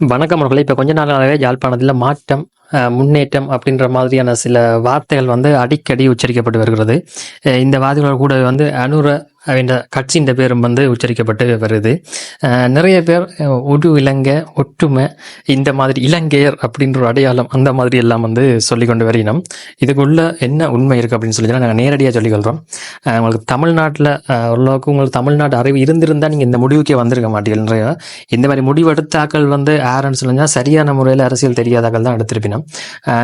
வணக்கம் அவர்களே. இப்போ கொஞ்ச நாளாகவே யாழ்ப்பாணத்தில் மாற்றம் முன்னேற்றம் அப்படின்ற மாதிரியான சில வார்த்தைகள் வந்து அடிக்கடி உச்சரிக்கப்பட்டு வருகிறது. இந்த வார்த்தைகளோட கூட வந்து அனுர என்ற கட்சியின் பேரும் வந்து உச்சரிக்கப்பட்டு வருது. நிறைய பேர் அஹ், ஒடு இலங்கை ஒற்றுமை இந்த மாதிரி இலங்கையர் அப்படின்ற ஒரு அடையாளம் அந்த மாதிரி எல்லாம் வந்து சொல்லி கொண்டு வரையினோம் இதுக்குள்ள என்ன உண்மை இருக்குது அப்படின்னு சொல்லி நாங்கள் நேரடியாக சொல்லிக்கொள்கிறோம் உங்களுக்கு தமிழ்நாட்டில் ஓரளவுக்கு உங்களுக்கு தமிழ்நாட்டு அறிவு இருந்திருந்தால் நீங்கள் இந்த முடிவுக்கே வந்திருக்க மாட்டீங்க இந்த மாதிரி முடிவெடுத்தாக்கள் வந்து யாருன்னு சொல்லுங்க சரியான முறையில் அரசியல் தெரியாதாக்கள் தான் எடுத்திருப்பினோம்.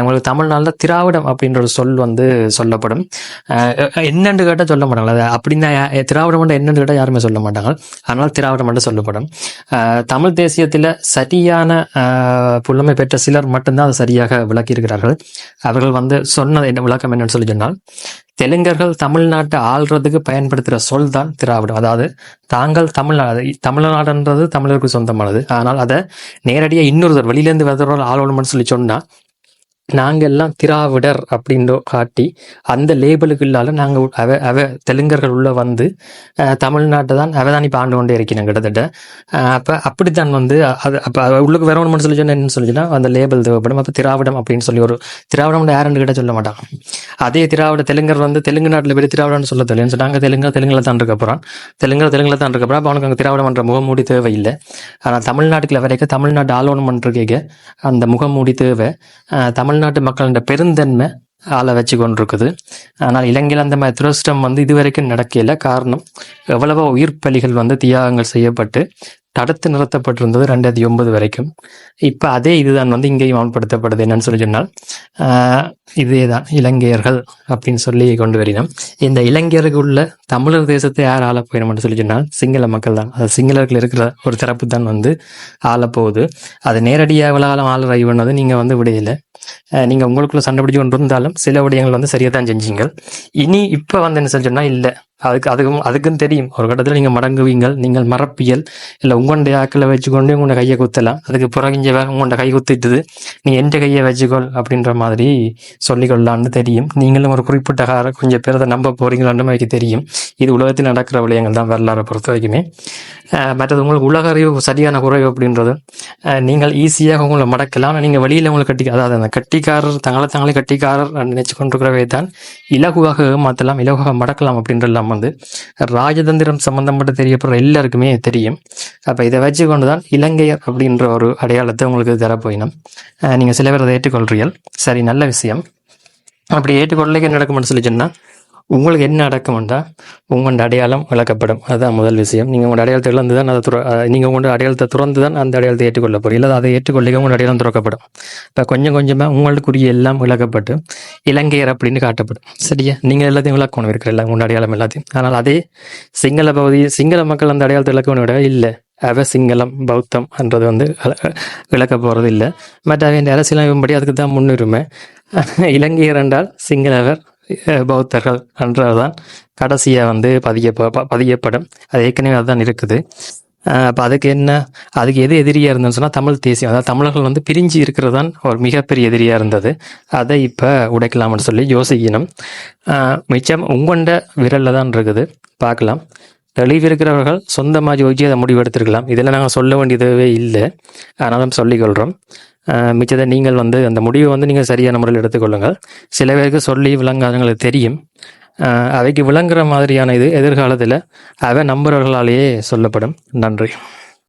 உங்களுக்கு தமிழ்நாட்டில் திராவிடம் அப்படின்ற ஒரு சொல் வந்து சொல்லப்படும். என்னென்று கேட்டால் சொல்ல மாட்டாங்க. அது அப்படின்னா திராவிடம் என்னென்று கேட்டால் யாருமே சொல்ல மாட்டாங்க. அதனால் திராவிடம் மட்டும் சொல்லப்படும். தமிழ் தேசியத்தில் சரியான அஹ், புலமை பெற்ற சிலர் மட்டும்தான் அதை சரியாக விளக்கியிருக்கிறார்கள். அவர்கள் வந்து சொன்னது என்ன விளக்கம் என்னன்னு சொல்லி சொன்னால் தெலுங்கர்கள் தமிழ்நாட்டை ஆள்றதுக்கு பயன்படுத்துகிற சொல் தான் திராவிடம். அதாவது தாங்கள் தமிழ்நாடு தமிழ்நாடுன்றது தமிழருக்கு சொந்தமானது. ஆனால் அதை நேரடியாக இன்னொருத்தர் வெளியிலேருந்து வருகிறவர் ஆளணும்னு சொல்லி சொன்னால் நாங்கள் எல்லாம் திராவிடர் அப்படின்றோ காட்டி அந்த லேபிளுக்குள்ளால நாங்கள் அவ அவ தெலுங்கர்கள் உள்ளே வந்து தமிழ்நாட்டை தான் அவ தான் இப்போ ஆண்டு கொண்டே இருக்கிறோம் கிட்டத்தட்ட. அப்போ அப்படித்தான் வந்து அது அப்போ உள்ளுக்கு வரணும்னு சொல்லி சொன்னா என்னன்னு சொல்லி அந்த லேபிள் தேவைப்படும். அப்போ திராவிடம் அப்படின்னு சொல்லி ஒரு திராவிடம் யாருன்னு கிட்ட சொல்ல மாட்டாங்க. அதே திராவிட தெலுங்கர் வந்து தெலுங்கு நாட்டில் போய் திராவிடம்னு சொல்ல தெரியலன்னு சொன்னாங்க தெலுங்கு தெலுங்குல தான் இருக்க போகிறான் தெலுங்கு தெலுங்குல தான் இருக்க போகிறான் அப்போ அவனுக்கு அங்கே திராவிடம்ன்ற முகமூடி தேவையில்லை. ஆனால் தமிழ்நாட்டுக்குள்ள வரைக்கும் தமிழ்நாட்டு ஆளணுமன்ற கேட்க அந்த முகமூடி தேவை. தமிழ் தமிழ்நாட்டு மக்களின் பெருந்தன்மை ஆளை வச்சு கொண்டிருக்குது. ஆனால் இலங்கையில் அந்த மாதிரி துரஷ்டம் வந்து இதுவரைக்கும் நடக்கல. காரணம் எவ்வளவோ உயிர் பலிகள் வந்து தியாகங்கள் செய்யப்பட்டு தடுத்து நிறுத்தப்பட்டிருந்தது ரெண்டாயிரத்தி ஒன்பது வரைக்கும். இப்போ அதே இதுதான் வந்து இங்கேயும் அமல்படுத்தப்படுது. என்னன்னு சொல்லி சொன்னால் இதே தான் இலங்கையர்கள் அப்படின்னு சொல்லி கொண்டு வரணும் இந்த இலங்கையருக்கு உள்ள தமிழர் தேசத்தை யார் ஆள போயிடும்னு சொல்லி சொன்னால் சிங்கள மக்கள் தான். அது சிங்களர்கள் இருக்கிற ஒரு சிறப்பு தான் வந்து ஆளப்போகுது. அது நேரடியாக எவ்வளோ காலம் ஆள் பண்ணது நீங்கள் வந்து விடையில. நீங்கள் உங்களுக்குள்ள சண்டை பிடிச்சு கொண்டு இருந்தாலும் சில விடயங்கள் வந்து சரியாக தான் செஞ்சீங்க இனி இப்போ வந்து என்ன சொல்லி சொன்னால் இல்லை. அதுக்கு அதுக்கும் அதுக்கும் தெரியும். ஒரு கட்டத்தில் நீங்கள் மடங்குவீங்கள். நீங்கள் மறப்பியல். இல்லை உங்களுடைய ஆக்களை வச்சுக்கொண்டு உங்களோட கையை குத்தலாம். அதுக்கு பிறகு வேறு உங்களோட கை குத்திட்டுது நீ எந்த கையை வச்சுக்கொள் அப்படின்ற மாதிரி சொல்லிக்கொள்ளலான்னு தெரியும். நீங்களும் ஒரு குறிப்பிட்ட கார கொஞ்சம் பேர் அதை நம்ப போகிறீங்களான்னு எனக்கு தெரியும். இது உலகத்தில் நடக்கிற விளையங்கள் தான் வரலாறை பொறுத்த வரைக்குமே. மற்றது உங்களுக்கு உலக அறிவு சரியான குறைவு அப்படின்றது. நீங்கள் ஈஸியாக உங்களை மடக்கலாம். ஆனால் நீங்கள் வெளியில் உங்களை கட்டி அதாவது அந்த கட்டிக்காரர் தங்களை தாங்களே கட்டிக்காரர் நினைச்சு கொண்டிருக்கிறவே தான் இலகுவாக மாற்றலாம் இலகுவாக மடக்கலாம் அப்படின்றலாம் வந்து ராஜதந்திரம் சம்மந்தப்பட்டு தெரியப்படுற எல்லாருக்குமே தெரியும். அப்போ இதை வச்சு கொண்டு தான் இலங்கையர் அப்படின்ற ஒரு அடையாளத்தை உங்களுக்கு தரப்போயினோம். நீங்கள் சில பேர் அதை ஏற்றுக்கொள்றீர்கள். சரி நல்ல விஷயம். அப்படி ஏற்றுக்கொள்ளலைக்கு நடக்கும்னு சொல்லி சொன்னால் உங்களுக்கு என்ன அடக்கம்ண்டா உங்களோட அடையாளம் விளக்கப்படும். அதுதான் முதல் விஷயம். நீங்கள் உங்களோட அடையாளத்தை இழந்து தான் அதை துற நீங்கள் உங்களோட அடையாளத்தை துறந்து தான் அந்த அடையாளத்தை ஏற்றுக்கொள்ள போகிறோம் இல்லை அதை ஏற்றுக்கொள்ளிக்க உங்களோட அடையாளம் துறக்கப்படும். இப்போ கொஞ்சம் கொஞ்சமாக உங்களுக்குரிய எல்லாம் விளக்கப்பட்டு இலங்கையர் அப்படின்னு காட்டப்படும். சரியா? நீங்கள் எல்லாத்தையும் விளக்கணும் இருக்கிற எல்லாம் உங்களோட அடையாளம் எல்லாத்தையும். ஆனால் அதே சிங்கள பகுதி சிங்கள மக்கள் அந்த அடையாளத்தை விளக்கணும் விட இல்லை. அவ சிங்களம் பௌத்தம் என்றது வந்து விளக்க போகிறது இல்லை மற்ற அவன் அரசியலமைப்பும்படி அதுக்கு தான் முன்னுரிமை. இலங்கையர் என்றால் சிங்களவர் பௌத்தர்கள் என்றதுதான் கடைசியாக வந்து பதிய பதியப்படும். அது ஏற்கனவே அதுதான் இருக்குது. அப்போ அதுக்கு என்ன அதுக்கு எது எதிரியாக இருந்ததுன்னு சொன்னால் தமிழ் தேசியம். அதாவது தமிழர்கள் வந்து பிரிஞ்சு இருக்கிறது தான் ஒரு மிகப்பெரிய எதிரியாக இருந்தது. அதை இப்போ உடைக்கலாம்னு சொல்லி யோசிக்கணும். மிச்சம் உங்கொண்ட விரலில் தான் இருக்குது. பார்க்கலாம். தெளிவிருக்கிறவர்கள் சொந்தமாக யோசிச்சு அதை முடிவெடுத்திருக்கலாம். இதில் நாங்கள் சொல்ல வேண்டியதே இல்லை. ஆனாலும் சொல்லிக்கொள்கிறோம் மிச்சத்தை நீங்கள் வந்து அந்த முடிவை வந்து நீங்கள் சரியான முறையில் எடுத்துக்கொள்ளுங்கள். சில பேருக்கு சொல்லி விளங்காதவங்களுக்கு தெரியும். அவைக்கு விளங்குற மாதிரியான இது எதிர்காலத்தில் அவை நம்புறவர்களாலேயே சொல்லப்படும். நன்றி.